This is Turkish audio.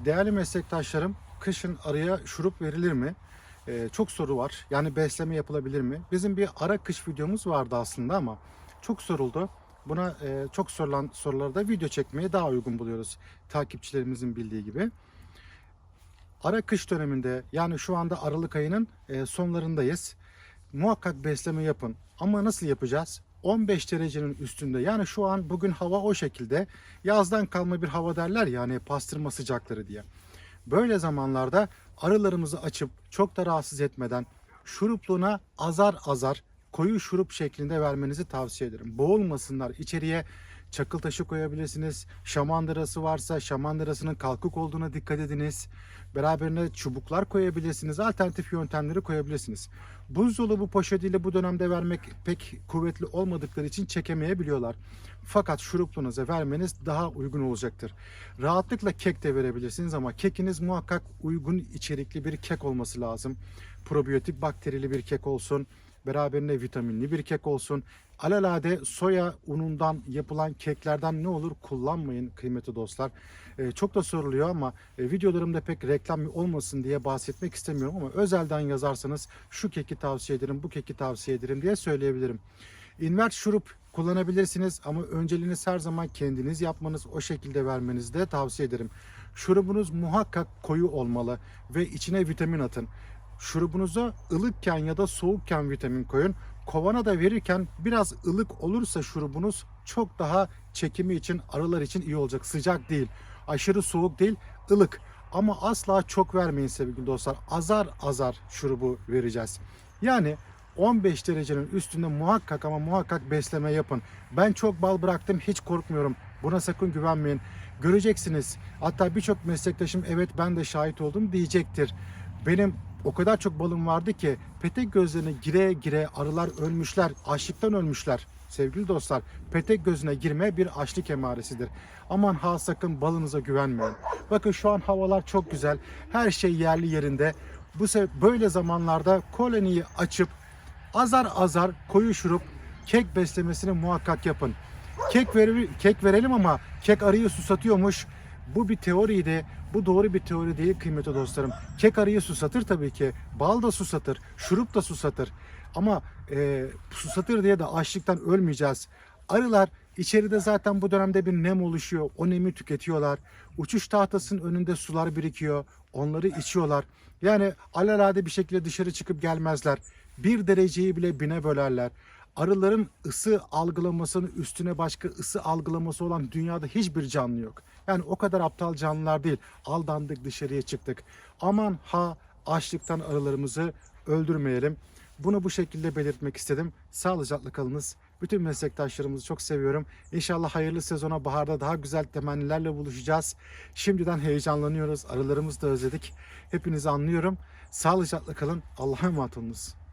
Değerli meslektaşlarım, kışın arıya şurup verilir mi? Ee, çok soru var. Yani besleme yapılabilir mi? Bizim bir ara kış videomuz vardı aslında ama çok soruldu. Buna e, çok sorulan soruları da video çekmeye daha uygun buluyoruz. Takipçilerimizin bildiği gibi. Ara kış döneminde yani şu anda Aralık ayının e, sonlarındayız. Muhakkak besleme yapın. Ama nasıl yapacağız? 15 derecenin üstünde yani şu an bugün hava o şekilde yazdan kalma bir hava derler ya hani pastırma sıcakları diye. Böyle zamanlarda arılarımızı açıp çok da rahatsız etmeden şurupluğuna azar azar koyu şurup şeklinde vermenizi tavsiye ederim. Boğulmasınlar. İçeriye çakıl taşı koyabilirsiniz. Şamandırası varsa şamandırasının kalkık olduğuna dikkat ediniz. Beraberine çubuklar koyabilirsiniz. Alternatif yöntemleri koyabilirsiniz. Buzdolabı poşetiyle bu dönemde vermek pek kuvvetli olmadıkları için çekemeyebiliyorlar. Fakat şurupluğunuza vermeniz daha uygun olacaktır. Rahatlıkla kek de verebilirsiniz ama kekiniz muhakkak uygun içerikli bir kek olması lazım. Probiyotik bakterili bir kek olsun beraberinde vitaminli bir kek olsun. Alelade soya unundan yapılan keklerden ne olur kullanmayın kıymetli dostlar. Ee, çok da soruluyor ama e, videolarımda pek reklam olmasın diye bahsetmek istemiyorum ama özelden yazarsanız şu keki tavsiye ederim, bu keki tavsiye ederim diye söyleyebilirim. Invert şurup kullanabilirsiniz ama önceliğiniz her zaman kendiniz yapmanız, o şekilde vermenizi de tavsiye ederim. Şurubunuz muhakkak koyu olmalı ve içine vitamin atın. Şurubunuza ılıkken ya da soğukken vitamin koyun. Kovana da verirken biraz ılık olursa şurubunuz çok daha çekimi için arılar için iyi olacak. Sıcak değil, aşırı soğuk değil, ılık. Ama asla çok vermeyin sevgili dostlar. Azar azar şurubu vereceğiz. Yani 15 derecenin üstünde muhakkak ama muhakkak besleme yapın. Ben çok bal bıraktım hiç korkmuyorum. Buna sakın güvenmeyin. Göreceksiniz. Hatta birçok meslektaşım evet ben de şahit oldum diyecektir. Benim o kadar çok balım vardı ki petek gözlerine gire gire arılar ölmüşler, açlıktan ölmüşler. Sevgili dostlar, petek gözüne girme bir açlık emaresidir. Aman ha sakın balınıza güvenmeyin. Bakın şu an havalar çok güzel. Her şey yerli yerinde. Bu böyle zamanlarda koloniyi açıp azar azar koyu şurup kek beslemesini muhakkak yapın. Kek, ver, kek verelim ama kek arıyı susatıyormuş. Bu bir teoriydi. Bu doğru bir teori değil kıymetli dostlarım. Kek arıyı susatır tabii ki. Bal da susatır. Şurup da susatır. Ama e, susatır diye de açlıktan ölmeyeceğiz. Arılar içeride zaten bu dönemde bir nem oluşuyor. O nemi tüketiyorlar. Uçuş tahtasının önünde sular birikiyor. Onları içiyorlar. Yani alelade bir şekilde dışarı çıkıp gelmezler. Bir dereceyi bile bine bölerler arıların ısı algılamasının üstüne başka ısı algılaması olan dünyada hiçbir canlı yok. Yani o kadar aptal canlılar değil. Aldandık dışarıya çıktık. Aman ha açlıktan arılarımızı öldürmeyelim. Bunu bu şekilde belirtmek istedim. Sağlıcakla kalınız. Bütün meslektaşlarımızı çok seviyorum. İnşallah hayırlı sezona baharda daha güzel temennilerle buluşacağız. Şimdiden heyecanlanıyoruz. Arılarımızı da özledik. Hepinizi anlıyorum. Sağlıcakla kalın. Allah'a emanet olunuz.